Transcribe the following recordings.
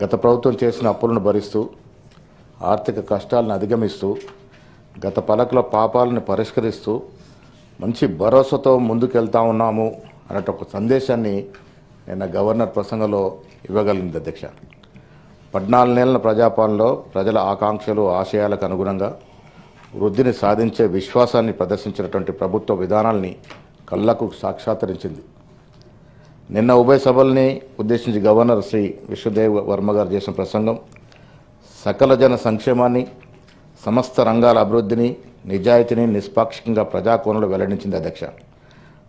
గత ప్రభుత్వం చేసిన అప్పులను భరిస్తూ ఆర్థిక కష్టాలను అధిగమిస్తూ గత పలకల పాపాలను పరిష్కరిస్తూ మంచి భరోసాతో ముందుకెళ్తా ఉన్నాము అన్నట్టు ఒక సందేశాన్ని నిన్న గవర్నర్ ప్రసంగంలో ఇవ్వగలిగింది అధ్యక్ష. పద్నాలుగు నెలల ప్రజాపాలనలో ప్రజల ఆకాంక్షలు ఆశయాలకు అనుగుణంగా వృద్ధిని సాధించే విశ్వాసాన్ని ప్రదర్శించినటువంటి ప్రభుత్వ విధానాల్ని కళ్ళకు సాక్షాత్కరించింది నిన్న ఉభయ సభల్ని ఉద్దేశించి గవర్నర్ శ్రీ విశ్వదేవ్ వర్మ గారు చేసిన ప్రసంగం సకల జన సంక్షేమాన్ని సమస్త రంగాల అభివృద్ధిని నిజాయితీని నిష్పాక్షికంగా ప్రజాకోణంలో వెల్లడించింది అధ్యక్ష.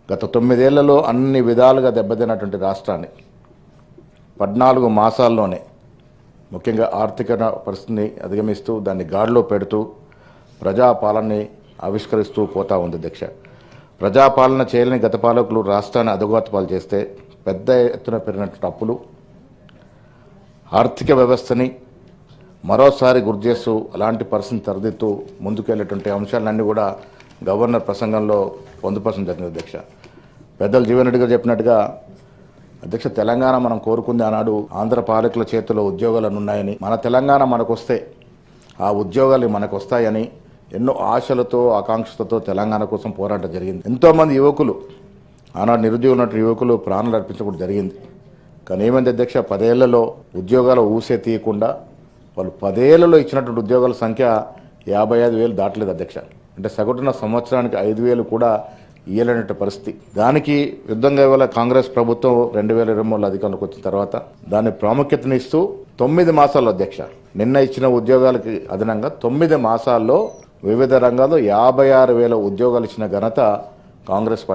గత తొమ్మిదేళ్ళలో అన్ని విధాలుగా దెబ్బతిన్నటువంటి రాష్ట్రాన్ని పద్నాలుగు మాసాల్లోనే ముఖ్యంగా ఆర్థిక పరిస్థితిని అధిగమిస్తూ దాన్ని గాడిలో పెడుతూ ప్రజాపాలనని ఆవిష్కరిస్తూ పోతా ఉంది అధ్యక్ష. ప్రజాపాలన చేయలేని గత పాలకులు రాష్ట్రాన్ని అధోగతపాలు చేస్తే పెద్ద ఎత్తున పెరిగినటువంటి అప్పులు ఆర్థిక వ్యవస్థని మరోసారి గుర్తు చేస్తూ అలాంటి పరిస్థితిని తరదిద్దుతూ ముందుకెళ్ళేటువంటి అంశాలన్నీ కూడా గవర్నర్ ప్రసంగంలో పొందుపరచడం జరిగింది అధ్యక్ష. పెద్దలు జీవన్ రెడ్డి గారు చెప్పినట్టుగా అధ్యక్ష తెలంగాణ మనం కోరుకుంది ఆనాడు ఆంధ్ర పాలకుల చేతిలో ఉద్యోగాలను ఉన్నాయని మన తెలంగాణ మనకు వస్తే ఆ ఉద్యోగాలు మనకు వస్తాయని ఎన్నో ఆశలతో ఆకాంక్షలతో తెలంగాణ కోసం పోరాటం జరిగింది. ఎంతోమంది యువకులు ఆనాడు నిరుద్యోగం ఉన్నటువంటి యువకులు ప్రాణాలు అర్పించడం జరిగింది. కానీ ఏమైంది అధ్యక్ష? పదేళ్ళలో ఉద్యోగాలు ఊసే తీయకుండా వాళ్ళు పదేళ్ళలో ఇచ్చినటువంటి ఉద్యోగాల సంఖ్య యాభై ఐదు వేలు దాటలేదు అధ్యక్ష. అంటే సగటున సంవత్సరానికి ఐదు వేలు కూడా ఇయ్యలేనట్టు పరిస్థితి. దానికి యుద్ధంగా ఇవాళ కాంగ్రెస్ ప్రభుత్వం రెండు వేల ఇరవై మూడులో అధికారంలోకి వచ్చిన తర్వాత దాని ప్రాముఖ్యతనిస్తూ తొమ్మిది మాసాల్లో అధ్యక్ష నిన్న ఇచ్చిన ఉద్యోగాలకి అదనంగా తొమ్మిది మాసాల్లో వివిధ రంగాల్లో యాభై ఆరు వేల ఉద్యోగాలు ఇచ్చిన ఘనత కాంగ్రెస్ పార్టీ